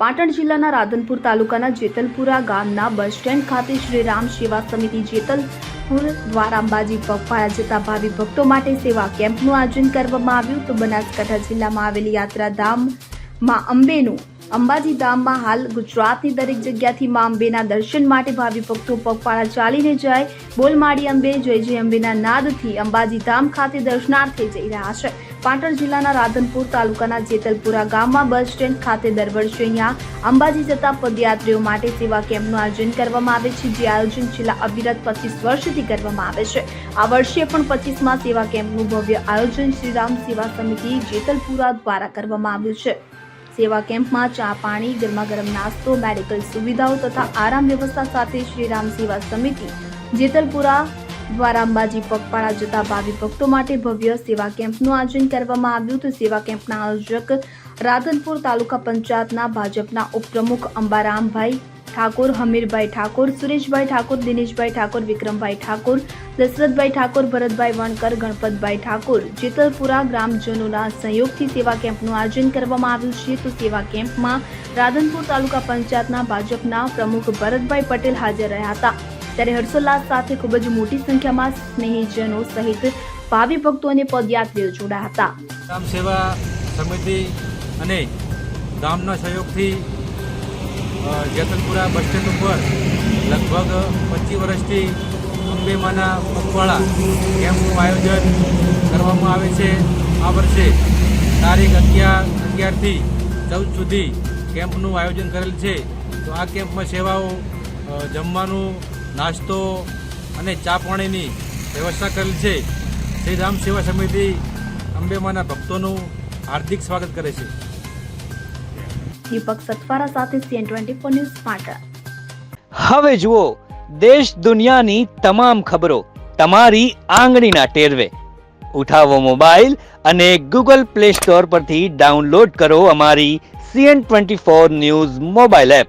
પાટણ જિલ્લાના રાધનપુર તાલુકાના જેતલપુરા ગામના બસ સ્ટેન્ડ ખાતે શ્રી રામ સેવા સમિતિ જેતલપુર દ્વારા અંબાજી પગપાળા જતા ભાવિ ભક્તો માટે સેવા કેમ્પનું આયોજન કરવામાં આવ્યું. તો બનાસકાંઠા જિલ્લામાં આવેલી યાત્રાધામમાં અંબેનું અંબાજી ધામમાં હાલ ગુજરાતની દરેક જગ્યાથી મા અંબેના દર્શન માટે ભાવિ ભક્તો પગપાળા ચાલીને જાય. બોલમાળી અંબે, જય જય અંબેના નાદથી અંબાજી ધામ ખાતે દર્શનાર્થે જઈ રહ્યા છે. પાટણ જિલ્લાના રાધનપુર તાલુકાના જેતલપુરા ગામમાં બસ સ્ટેન્ડ ખાતે દર વર્ષે અહીંયા અંબાજી જતા પદયાત્રીઓ માટે સેવા કેમ્પનું આયોજન કરવામાં આવે છે, જે આયોજન છેલ્લા અવિરત પચીસ વર્ષથી કરવામાં આવે છે. આ વર્ષે પણ પચીસમાં સેવા કેમ્પનું ભવ્ય આયોજન શ્રીરામ સેવા સમિતિ જેતલપુરા દ્વારા કરવામાં આવ્યું છે. સેવા કેમ્પમાં ચા પાણી ગરમા ગરમ નાસ્તો, મેડિકલ સુવિધાઓ તથા આરામ વ્યવસ્થા સાથે શ્રીરામ સેવા સમિતિ જેતલપુરા દ્વારા અંબાજી પગપાળા જતા ભાવિ ભક્તો માટે ભવ્ય સેવા કેમ્પનું આયોજન કરવામાં આવ્યું તો સેવા કેમ્પના આયોજક રાધનપુર તાલુકા પંચાયતના ભાજપના ઉપપ્રમુખ અંબારામભાઈ ઠાકોર, હમીરભાઈ ઠાકોર, સુરેશભાઈ ઠાકોર, દિનેશભાઈ ઠાકોર, વિક્રમભાઈ ઠાકોર, દશરથભાઈ ઠાકોર, ભરતભાઈ વણકર, ગણપતભાઈ ઠાકોર, જેતલપુરા ગ્રામજનોના સહયોગથી સેવા કેમ્પનું આયોજન કરવામાં આવ્યું છે. તો સેવા કેમ્પમાં રાધનપુર તાલુકા પંચાયતના ભાજપના પ્રમુખ ભરતભાઈ પટેલ હાજર રહ્યા હતા. ત્યારે હર્ષોલ્લાસ સાથે ખૂબ જ મોટી સંખ્યામાં સ્નેહીજનો સહિત ભાવિ ભક્તો અને પદયાત્રીઓ જોડાયા હતા. ગામ સેવા સમિતિ અને ગામના સહયોગથી જેતનપુરા બસ સ્ટેન્ડ ઉપર લગભગ પચીસ વર્ષથી અંબેમાના પગવાળા કેમ્પનું આયોજન કરવામાં આવે છે. આ વર્ષે તારીખ અગિયાર, અગિયારથી ચૌદ સુધી કેમ્પનું આયોજન કરેલ છે. તો આ કેમ્પમાં સેવાઓ જમવાનું નાસ્તો અને ચા પાણીની વ્યવસ્થા કરેલ છે. શ્રી રામ સેવા સમિતિ અંબેમાના ભક્તોનું હાર્દિક સ્વાગત કરે છે. દીપક સતવારા સાથે CN twenty four news Patan. હવે જુઓ દેશ દુનિયાની તમામ ખબરો તમારી આંગળીના ટેરવે. ઉઠાવો મોબાઈલ અને ગૂગલ પ્લે સ્ટોર પરથી ડાઉનલોડ કરો અમારી CN twenty four news mobile app.